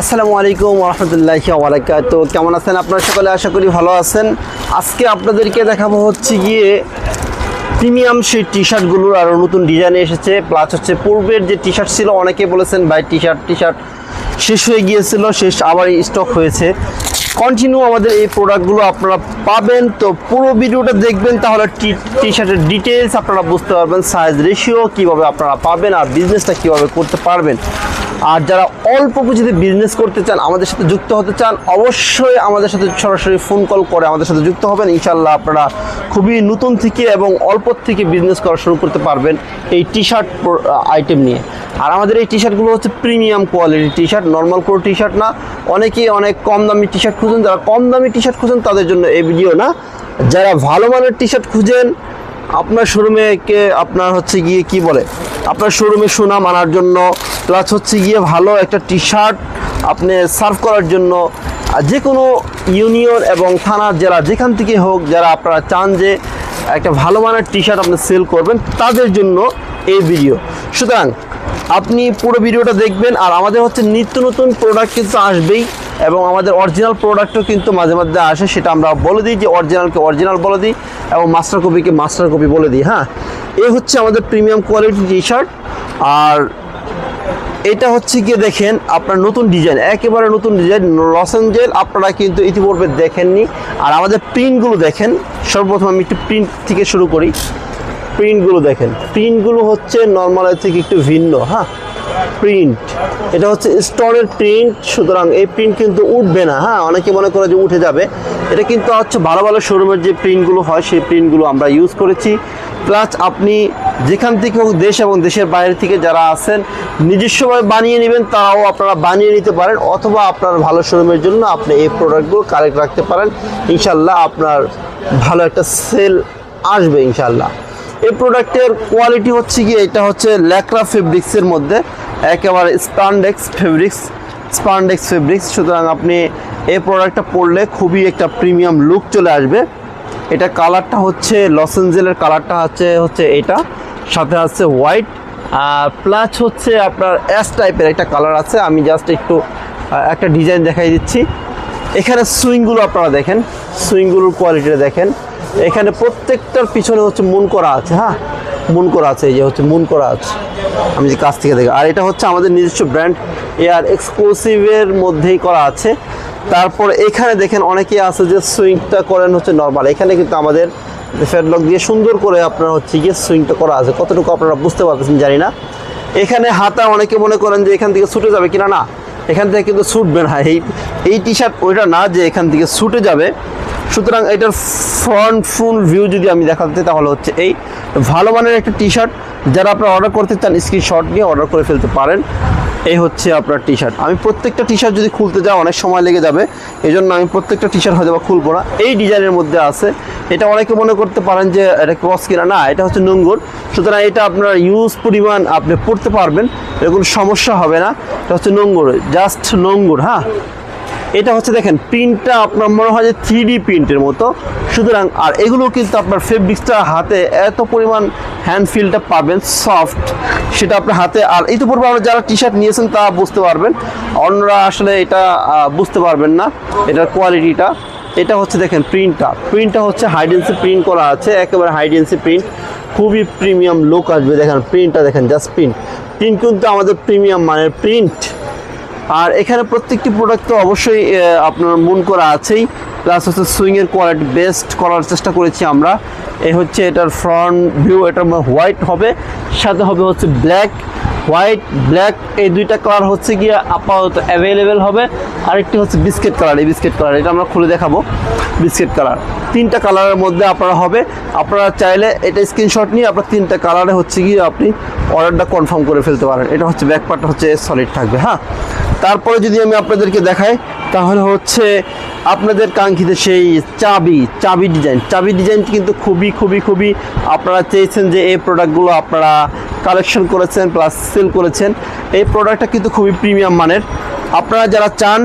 আসসালামু আলাইকুম রহমতুল্লাহি ওবরাকাত কেমন আছেন আপনারা সকলে? আশা করি ভালো আছেন। আজকে আপনাদেরকে দেখাবো হচ্ছে গিয়ে প্রিমিয়াম সেই টি শার্টগুলোর আরও নতুন ডিজাইন এসেছে। প্লাস হচ্ছে পূর্বের যে টি শার্ট ছিল, অনেকে বলেছেন, ভাই টি শার্ট টি শার্ট শেষ হয়ে গিয়েছিল, শেষ আবার স্টক হয়েছে। কন্টিনিউ আমাদের এই প্রোডাক্টগুলো আপনারা পাবেন। তো পুরো ভিডিওটা দেখবেন, তাহলে টি টি শার্টের ডিটেলস আপনারা বুঝতে পারবেন সাইজ রেশিও কীভাবে আপনারা পাবেন আর বিজনেসটা কীভাবে করতে পারবেন। আর যারা অল্প পুঁজিতে বিজনেস করতে চান, আমাদের সাথে যুক্ত হতে চান, অবশ্যই আমাদের সাথে সরাসরি ফোন কল করে আমাদের সাথে যুক্ত হবেন। ইনশাল্লাহ আপনারা খুবই নতুন থেকে এবং অল্প থেকে বিজনেস করা শুরু করতে পারবেন এই টি শার্ট আইটেম নিয়ে। আর আমাদের এই টি শার্টগুলো হচ্ছে প্রিমিয়াম কোয়ালিটির টি শার্ট নর্মাল কোনো টি শার্ট না। অনেকেই অনেক কম দামি টি শার্ট খুঁজেন, যারা কম দামি টি শার্ট খুঁজেন তাদের জন্য এই ভিডিও না। যারা ভালো মানের টি শার্ট খুঁজেন আপনার শোরুমে কে আপনার হচ্ছে গিয়ে কি বলে? আপনার শোরুমে সুনাম আনার জন্য প্লাস হচ্ছে গিয়ে ভালো একটা টি শার্ট আপনি সার্ভ করার জন্য যে কোনো ইউনিয়ন এবং থানা জেলা যেখান থেকে হোক, যারা আপনারা চান যে একটা ভালো মানের টি শার্ট আপনি সেল করবেন, তাদের জন্য এই ভিডিও সুতরাং, আপনি পুরো ভিডিওটা দেখবেন, আর আমাদের হচ্ছে নিত্য নতুন প্রোডাক্ট কিন্তু আসবেই। এবং আমাদের অরিজিনাল প্রোডাক্টও কিন্তু মাঝে মধ্যে আসে, সেটা আমরা বলে দিই যে অরিজিনালকে অরিজিনাল বলে দিই এবং মাস্টার কপিকে মাস্টার কপি বলে দিই হ্যাঁ? এ হচ্ছে আমাদের প্রিমিয়াম কোয়ালিটি টি শার্ট আর এটা হচ্ছে গিয়ে দেখেন আপনার নতুন ডিজাইন একেবারে নতুন ডিজাইন লস অ্যাঞ্জেল আপনারা কিন্তু ইতিপূর্বে দেখেননি। আর আমাদের প্রিন্টগুলো দেখেন, সর্বপ্রথম আমি একটু প্রিন্ট থেকে শুরু করি। প্রিন্টগুলো দেখেন প্রিন্টগুলো হচ্ছে নর্মালের থেকে একটু ভিন্ন হ্যাঁ? প্রিন্ট এটা হচ্ছে স্টোনের প্রিন্ট সুতরাং এই প্রিন্ট কিন্তু উঠবে না। হ্যাঁ অনেকে মনে করে যে উঠে যাবে। এটা কিন্তু হচ্ছে ভালো ভালো শোরুমের যে প্রিন্টগুলো হয়, সেই প্রিন্টগুলো আমরা ইউজ করেছি। প্লাস আপনি যেখান থেকে হোক দেশ এবং দেশের বাইরে থেকে যারা আছেন, নিজস্বভাবে বানিয়ে নেবেন, তারাও আপনারা বানিয়ে নিতে পারেন, অথবা আপনার ভালো শোরুমের জন্য আপনি এই প্রোডাক্টগুলো কালেক্ট রাখতে পারেন। ইনশাল্লাহ আপনার ভালো একটা সেল আসবে ইনশাল্লাহ এই প্রোডাক্টের কোয়ালিটি হচ্ছে কি এটা হচ্ছে ল্যাকরা ফেব্রিক্সের মধ্যে, একেবারে স্পান্ডেক্স ফেব্রিক্স স্পান্ডেক্স ফেব্রিক্স সুতরাং আপনি এই প্রোডাক্টটা পরলে খুবই একটা প্রিমিয়াম লুক চলে আসবে। এটা কালারটা হচ্ছে লস এঞ্জেলের কালারটা হচ্ছে হচ্ছে এটা। সাথে আছে হোয়াইট আর প্লাস হচ্ছে আপনার অ্যাশ টাইপের একটা কালার আছে। আমি জাস্ট একটু একটা ডিজাইন দেখাই দিচ্ছি। এখানে সুইংগুলো আপনারা দেখেন। সুইংগুলোর কোয়ালিটিটা দেখেন। এখানে প্রত্যেকটার পিছনে হচ্ছে মুন করা আছে হ্যাঁ? মুন করা আছে, এই যে হচ্ছে মুন করা আছে। আমি যে কাছ থেকে দেখি, আর এটা হচ্ছে আমাদের নিজস্ব ব্র্যান্ড এয়ার এক্সক্লুসিভের মধ্যেই করা আছে। তারপর এখানে দেখেন অনেকে আছে যে সুইংটা করেন হচ্ছে নর্মাল। এখানে কিন্তু আমাদের ফেডলক দিয়ে সুন্দর করে আপনার হচ্ছে গিয়ে সুইংটা করা আছে। কতটুকু আপনারা বুঝতে পারতেছেন জানি না। এখানে হাতা অনেকে মনে করেন যে এখান থেকে ছুটে যাবে কিনা না। এখান থেকে কিন্তু ছুটবে না। এই এই টি শার্ট ওইটা না যে এখান থেকে ছুটে যাবে। সুতরাং এটার ফ্রন্ট ফুল ভিউ যদি আমি দেখাতে তাহলে হচ্ছে এই ভালো মানের একটা টি শার্ট যারা আপনারা অর্ডার করতে চান স্ক্রিনশট নিয়ে অর্ডার করে ফেলতে পারেন। এই হচ্ছে আপনার টি শার্ট আমি প্রত্যেকটা টি শার্ট যদি খুলতে যাই, অনেক সময় লেগে যাবে। এই জন্য আমি প্রত্যেকটা টি শার্ট হয়তো বা খুলবো না। এই ডিজাইনের মধ্যে আছে। এটা অনেকে মনে করতে পারেন যে এটা ক্রস কিনা। না, এটা হচ্ছে নোংর সুতরাং এটা আপনার ইউজ পরিমাণ আপনি পড়তে পারবেন। এর কোনো সমস্যা হবে না। এটা হচ্ছে নোংর জাস্ট নোংর হ্যাঁ? এটা হচ্ছে দেখেন প্রিন্টটা আপনার মনে হয় যে থ্রি ডি প্রিন্টের মতো। সুতরাং, আর এগুলো কিন্তু আপনার ফেব্রিক্সটা হাতে এত পরিমাণ হ্যান্ড ফিলটা পাবেন সফট সেটা আপনার হাতে। আর এই তো পূর্বে আমরা যারা টি শার্ট নিয়েছেন, তা বুঝতে পারবেন। অন্যরা আসলে এটা বুঝতে পারবেন না, এটার কোয়ালিটিটা এটা হচ্ছে দেখেন প্রিন্টটা প্রিন্টটা হচ্ছে হাইডেন্সি প্রিন্ট করা আছে, একেবারে হাইডেন্সি প্রিন্ট খুবই প্রিমিয়াম লুক আসবে। দেখেন প্রিন্টটা দেখেন জাস্ট প্রিন্ট প্রিন্ট কিন্তু আমাদের প্রিমিয়াম মানের প্রিন্ট আর এখানে প্রত্যেকটি প্রোডাক্ট তো অবশ্যই আপনার মন করা আছেই। প্লাস হচ্ছে সুইংয়ের কোয়ালিটি বেস্ট করার চেষ্টা করেছি আমরা। এই হচ্ছে এটার ফ্রন্ট ভিউ এটা হোয়াইট হবে। সাথে হবে হচ্ছে ব্ল্যাক হোয়াইট ব্ল্যাক এই দুইটা কালার হচ্ছে গিয়ে আপাতত অ্যাভেলেবেল হবে। আরেকটি হচ্ছে বিস্কিট কালার এই বিস্কিট কালার এটা আমরা খুলে দেখাবো। বিস্কিট কালার তিনটা কালারের মধ্যে আপনারা হবে। আপনারা চাইলে এটা স্ক্রিনশট নিয়ে আপনার তিনটা কালারে হচ্ছে গিয়ে আপনি অর্ডারটা কনফার্ম করে ফেলতে পারেন। এটা হচ্ছে ব্যাক পার্টটা হচ্ছে সলিড থাকবে হ্যাঁ? তারপরে যদি আমি আপনাদেরকে দেখাই, তাহলে হচ্ছে আপনাদের কাঙ্ক্ষিত সেই চাবি চাবি ডিজাইন চাবি ডিজাইন কিন্তু খুবই খুবই খুবই আপনারা চেয়েছেন যে এই প্রোডাক্টগুলো আপনারা কালেকশন করেছেন প্লাস সেল করেছেন। এই প্রোডাক্টটা কিন্তু খুবই প্রিমিয়াম মানের। আপনারা যারা চান,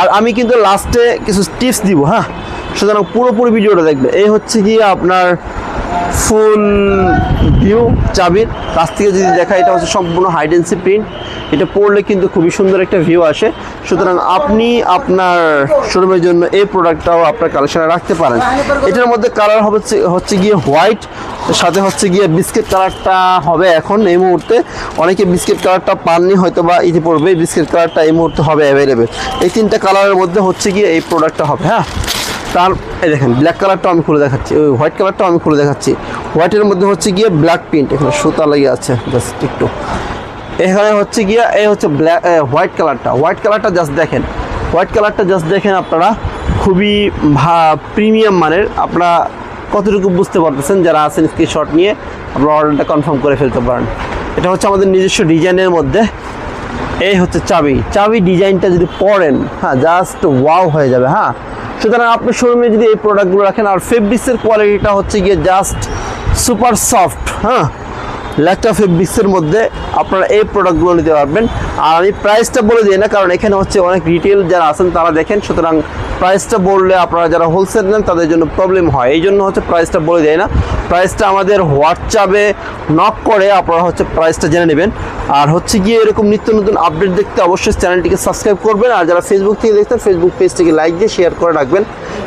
আর আমি কিন্তু লাস্টে কিছু টিপস দিব হ্যাঁ? সুতরাং পুরোপুরি ভিডিওটা দেখবে এই হচ্ছে গিয়ে আপনার ফুল ভিউ চাবির। কাছ থেকে যদি দেখা, এটা হচ্ছে সম্পূর্ণ হাইডেন্সি প্রিন্ট এটা পড়লে কিন্তু খুবই সুন্দর একটা ভিউ আসে। সুতরাং আপনি আপনার শোরুমের জন্য এই প্রোডাক্টটাও আপনার কালেকশনে রাখতে পারেন। এটার মধ্যে কালার হবে হচ্ছে- গিয়ে হোয়াইট সাথে হচ্ছে গিয়ে বিস্কিট কালারটা হবে এখন এই মুহূর্তে। অনেকে বিস্কিট কালারটা পাননি হয়তো বা ইতিপূর্বে বিস্কিট কালারটা এই মুহূর্তে হবে অ্যাভেলেবেল এই তিনটা কালারের মধ্যে হচ্ছে গিয়ে এই প্রোডাক্টটা হবে হ্যাঁ? তার, এই দেখেন ব্ল্যাক কালারটাও আমি খুলে দেখাচ্ছি। ওই হোয়াইট কালারটাও আমি খুলে দেখাচ্ছি। হোয়াইটের মধ্যে হচ্ছে গিয়ে ব্ল্যাক প্রিন্ট এখানে সুতা লেগে আছে জাস্ট একটু। এখানে হচ্ছে গিয়ে, এই হচ্ছে ব্ল্যাক হোয়াইট কালারটা হোয়াইট কালারটা জাস্ট দেখেন। হোয়াইট কালারটা জাস্ট দেখেন আপনারা, খুবই ভা প্রিমিয়াম মানের। আপনারা কতটুকু বুঝতে পারতেছেন? যারা আছেন স্ক্রিনশট নিয়ে, আপনারা অর্ডারটা কনফার্ম করে ফেলতে পারেন। এটা হচ্ছে আমাদের নিজস্ব ডিজাইনের মধ্যে। এই হচ্ছে চাবি। চাবি ডিজাইনটা যদি পড়েন হ্যাঁ জাস্ট ওয়াও হয়ে যাবে হ্যাঁ। সুতরাং আপনি শোরুমে যদি এই প্রোডাক্টগুলো রাখেন, আর ফেব্রিক্সের কোয়ালিটিটা হচ্ছে গিয়ে জাস্ট সুপার সফট হ্যাঁ? ল্যাকটা ফেব্রিক্সের মধ্যে আপনারা এই প্রোডাক্টগুলো নিতে পারবেন। আর আমি প্রাইসটা বলে দিই না, কারণ এখানে হচ্ছে অনেক রিটেল যারা আছেন, তারা দেখেন, সুতরাং প্রাইসটা বললে আপনারা যারা হোলসেল নেন, তাদের জন্য প্রবলেম হয়। এই জন্য হচ্ছে প্রাইসটা বলে দেয় না। প্রাইসটা আমাদের হোয়াটসঅ্যাপে নক করে আপনারা হচ্ছে প্রাইসটা জেনে নেবেন। আর হচ্ছে গিয়ে এরকম নিত্য নতুন আপডেট দেখতে অবশ্যই চ্যানেলটিকে সাবস্ক্রাইব করবেন। আর যারা ফেসবুক থেকে দেখতেন ফেসবুক পেজটিকে লাইক দিয়ে শেয়ার করে রাখবেন।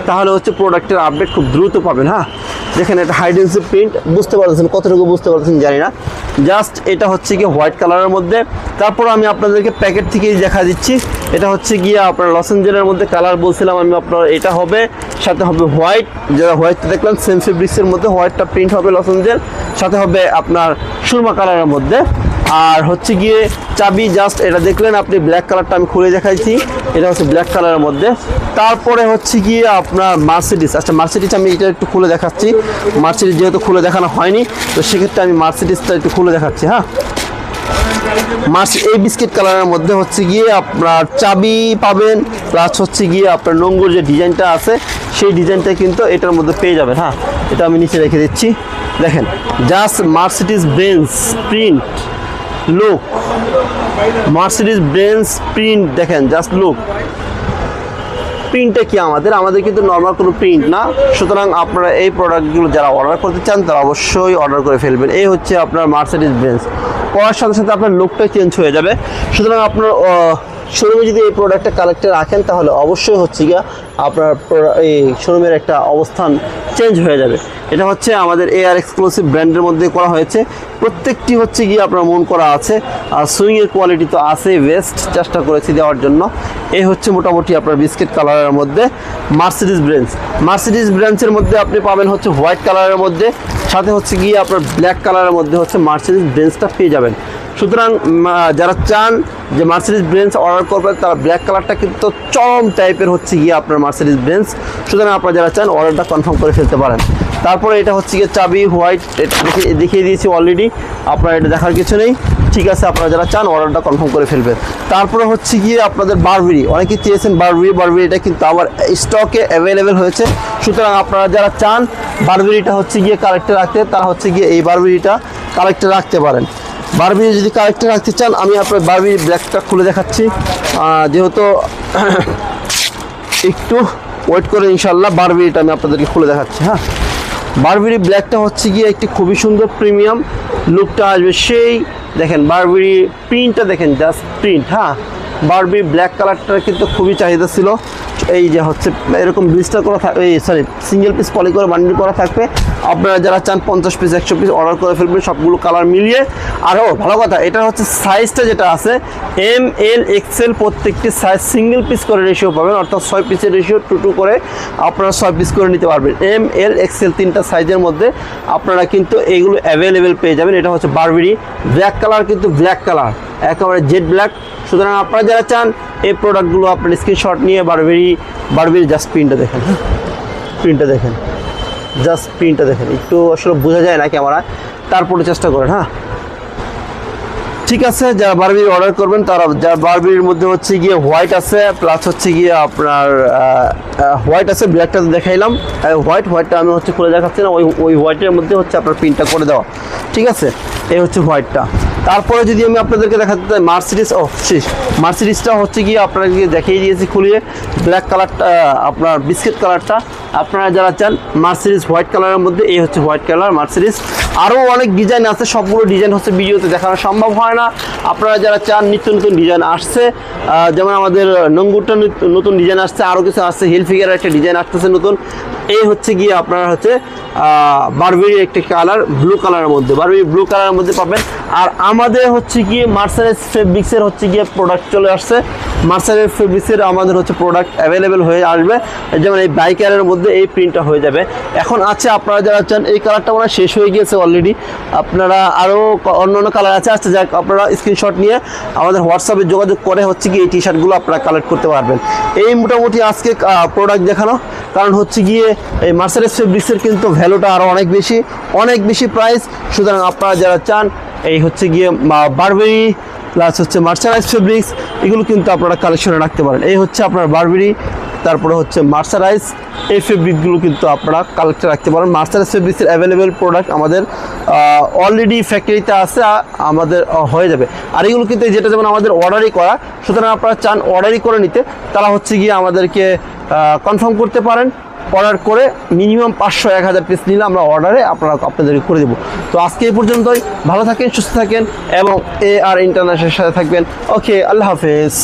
তাহলে হচ্ছে প্রোডাক্টের আপডেট খুব দ্রুত পাবেন হ্যাঁ? দেখেন এটা হাইডেন্সি প্রিন্ট বুঝতে পারতেছেন, কতটুকু বুঝতে পারতেছেন জানি না। জাস্ট এটা হচ্ছে কি হোয়াইট কালারের মধ্যে। তারপর আমি আপনাদেরকে প্যাকেট থেকেই দেখা দিচ্ছি। এটা হচ্ছে গিয়ে আপনার লস এঞ্জেলের মধ্যে কালার বলছিলাম আমি আপনার, এটা হবে, সাথে হবে হোয়াইট যারা হোয়াইটটা দেখলাম সেম ফেব্রিক্সের মধ্যে হোয়াইটটা প্রিন্ট হবে লস এঞ্জেল সাথে হবে আপনার সুরমা কালারের মধ্যে। আর হচ্ছে গিয়ে চাবি জাস্ট এটা দেখলেন আপনি ব্ল্যাক কালারটা আমি খুলে দেখাইছি। এটা হচ্ছে ব্ল্যাক কালারের মধ্যে। তারপরে হচ্ছে গিয়ে আপনার মার্সিডিস আচ্ছা মার্সিডিস আমি এটা একটু খুলে দেখাচ্ছি। মার্সিডিস যেহেতু খুলে দেখানো হয়নি, তো সেক্ষেত্রে আমি মার্সিডিসটা একটু খুলে দেখাচ্ছি হ্যাঁ? মার্চ এই বিস্কিট কালারের মধ্যে হচ্ছে গিয়ে আপনার চাবি পাবেন প্লাস হচ্ছে গিয়ে আপনার নোঙ্গুর যে ডিজাইনটা আছে, সেই ডিজাইনটা কিন্তু এটার মধ্যে পেয়ে যাবেন হ্যাঁ? এটা আমি নিচে রেখে দিচ্ছি। দেখেন just Mercedes Benz print look Mercedes Benz print দেখেন জাস্ট লুক প্রিন্টটা কি আমাদের? আমাদের কিন্তু নর্মাল কোনো প্রিন্ট না। সুতরাং আপনারা এই প্রোডাক্টগুলো যারা অর্ডার করতে চান, তারা অবশ্যই অর্ডার করে ফেলবেন। এই হচ্ছে আপনার মার্সিডিস বেঞ্চ পড়ার সাথে সাথে আপনার লুকটা চেঞ্জ হয়ে যাবে। সুতরাং আপনার শোরুমে যদি এই প্রোডাক্টটা কালেক্টে রাখেন, তাহলে অবশ্যই হচ্ছে গিয়া আপনার এই শোরুমের একটা অবস্থান চেঞ্জ হয়ে যাবে। এটা হচ্ছে আমাদের এআর এক্সক্লুসিভ ব্র্যান্ডের মধ্যে করা হয়েছে। প্রত্যেকটি হচ্ছে গিয়ে আপনার মন করা আছে। আর সুইংয়ের কোয়ালিটি তো আছে বেস্ট চেষ্টা করেছি দেওয়ার জন্য। এই হচ্ছে মোটামুটি আপনার বিস্কিট কালারের মধ্যে মার্সিডিস ব্রেঞ্চ মার্সিডিস ব্রেঞ্চের মধ্যে আপনি পাবেন হচ্ছে হোয়াইট কালারের মধ্যে। সাথে হচ্ছে গিয়ে আপনার ব্ল্যাক কালারের মধ্যে হচ্ছে মার্সিডিস ব্রেঞ্চটা পেয়ে যাবেন। সুতরাং যারা চান যে মার্সিডিস ব্রেঞ্চ অর্ডার করবেন, তারা ব্ল্যাক কালারটা কিন্তু চরম টাইপের হচ্ছে গিয়ে আপনার মার্সিডিস ব্রেঞ্চ সুতরাং আপনারা যারা চান অর্ডারটা কনফার্ম করে ফেলতে পারেন। তারপরে এটা হচ্ছে গিয়ে চাবি হোয়াইট এটা দেখিয়ে- দিয়েছি অলরেডি আপনার এটা দেখার কিছু নেই। ঠিক আছে, আপনারা যারা চান অর্ডারটা কনফার্ম করে ফেলবেন। তারপরে হচ্ছে গিয়ে আপনাদের বারবিরি অনেকে চেয়েছেন বারবিরি বারবিরিটা কিন্তু আমার স্টকে অ্যাভেলেবেল হয়েছে। সুতরাং আপনারা যারা চান বারবিরিটা হচ্ছে গিয়ে কালেক্টে রাখতে, তারা হচ্ছে গিয়ে এই বারবিরিটা কালেক্টে রাখতে পারেন। বারবিরি যদি কালেক্টে রাখতে চান, আমি আপনার বারবিরি ব্ল্যাকটা খুলে দেখাচ্ছি। যেহেতু একটু ওয়েট করে ইনশাল্লাহ বারবিরিটা আমি আপনাদেরকে খুলে দেখাচ্ছি হ্যাঁ? বারবেরি ব্ল্যাকটা হচ্ছে গিয়ে একটি খুবই সুন্দর প্রিমিয়াম লুকটা আসবে। সেই দেখেন, বারবেরি প্রিন্টটা দেখেন জাস্ট প্রিন্ট হ্যাঁ? বারবেরি ব্ল্যাক কালারটা কিন্তু খুবই চাহিদা ছিল। এই যে হচ্ছে, এরকম ব্লিস্টার করা থাকবে এই সরি সিঙ্গেল পিস পলি করে বান্ডিল করা থাকবে। আপনারা যারা চান পঞ্চাশ পিস একশো পিস অর্ডার করে ফেলবেন, সবগুলো কালার মিলিয়ে। আরও ভালো কথা, এটা হচ্ছে সাইজটা যেটা আছে এম এল এক্সেল প্রত্যেকটি সাইজ সিঙ্গেল পিস করে রেশিও পাবেন, অর্থাৎ ছয় পিসের রেশিও টু টু করে আপনারা ছয় পিস করে নিতে পারবেন। এম এল এক্সেল তিনটা সাইজের মধ্যে আপনারা কিন্তু এইগুলো অ্যাভেলেবেল পেয়ে যাবেন। এটা হচ্ছে বারবেরি ব্ল্যাক কালার কিন্তু ব্ল্যাক কালার একেবারে জেড ব্ল্যাক সুতরাং আপনারা যারা চান, এই প্রোডাক্টগুলো আপনার স্ক্রিনশট নিয়ে বারবেরি বারবেরি জাস্ট প্রিন্টটা দেখেন। প্রিন্টটা দেখেন। জাস্ট প্রিন্টটা দেখেন। একটু আসলে বোঝা যায় না ক্যামেরা তারপরে চেষ্টা করেন হ্যাঁ? ঠিক আছে, যারা বারবির অর্ডার করবেন, তারা যারা বারবির মধ্যে হচ্ছে গিয়ে হোয়াইট আছে প্লাস হচ্ছে গিয়ে আপনার হোয়াইট আছে ব্ল্যাকটা দেখাইলাম। হোয়াইট হোয়াইটটা আমি হচ্ছে খুলে দেখাচ্ছি না, ওই ওই হোয়াইটের মধ্যে হচ্ছে আপনার প্রিন্টটা করে দেওয়া। ঠিক আছে? এই হচ্ছে হোয়াইটটা তারপরে যদি আমি আপনাদেরকে দেখাতে চাই মার্সিডিস ও, শেষ। মার্সিডিসটা হচ্ছে গিয়ে আপনাদেরকে দেখিয়ে দিয়েছি খুলিয়ে। ব্ল্যাক কালারটা আপনার বিস্কিট কালারটা আপনারা যারা চান মার্সিডিস হোয়াইট কালারের মধ্যে, এই হচ্ছে হোয়াইট কালার মার্সিডিস আরও অনেক ডিজাইন আছে, সবগুলো ডিজাইন হচ্ছে ভিডিওতে দেখানো সম্ভব হয় না। আপনারা যারা চান, নিত্য নতুন ডিজাইন আসছে যেমন আমাদের নঙ্গুরটা নতুন ডিজাইন আসছে আরও কিছু আসছে হিল ফিগারের একটা ডিজাইন আসতেছে নতুন। এই হচ্ছে গিয়ে আপনারা হচ্ছে বারবেরি একটি কালার ব্লু কালারের মধ্যে। বারবেরি ব্লু কালারের মধ্যে পাবেন। আর আমাদের হচ্ছে গিয়ে মার্সারেস ফেব্রিক্সের হচ্ছে গিয়ে প্রোডাক্ট চলে আসছে। মার্সারেস ফেব্রিক্সের আমাদের হচ্ছে প্রোডাক্ট অ্যাভেলেবেল হয়ে আসবে। যেমন এই বাইকারের মধ্যে এই প্রিন্টটা হয়ে যাবে। এখন আছে আপনারা যারা চান, এই কালারটা মনে শেষ হয়ে গিয়েছে অলরেডি আপনারা আরও অন্য অন্য কালার আছে আসছে যাক, আপনারা স্ক্রিনশট নিয়ে আমাদের হোয়াটসঅ্যাপে যোগাযোগ করে হচ্ছে কি এই টি শার্টগুলো আপনারা কালেক্ট করতে পারবেন। এই মোটামুটি আজকে প্রোডাক্ট দেখানো। কারণ হচ্ছে গিয়ে এই মার্সারেস ফেব্রিক্সের কিন্তু ভ্যালুটা আরও অনেক বেশি অনেক বেশি প্রাইস সুতরাং আপনারা যারা চান, এই হচ্ছে গিয়ে বারবেরি প্লাস হচ্ছে মার্সারাইজ ফেব্রিক্স এগুলো কিন্তু আপনারা কালেকশনে রাখতে পারেন। এই হচ্ছে আপনার বারবেরি তারপরে হচ্ছে মার্সারাইজ এই ফেব্রিকগুলো কিন্তু আপনারা কালেক্টে রাখতে পারেন। মার্সারাইজ ফেব্রিক্সের অ্যাভেলেবেল প্রোডাক্ট আমাদের অলরেডি ফ্যাক্টরিতে আছে আমাদের হয়ে যাবে। আর এগুলো কিন্তু যেটা যেমন আমাদের অর্ডারই করা, সুতরাং আপনারা চান অর্ডারই করে নিতে, তারা হচ্ছে গিয়ে আমাদেরকে কনফার্ম করতে পারেন। অর্ডার করে মিনিমাম পাঁচশো, এক হাজার পিস নিলে আমরা অর্ডারে আপনারা আপনাদেরকে করে দেবো। তো আজকে এই পর্যন্তই, ভালো থাকেন, সুস্থ থাকেন এবং এ আর ইন্টারন্যাশনাল সাথে থাকবেন। ওকে আল্লাহ হাফেজ।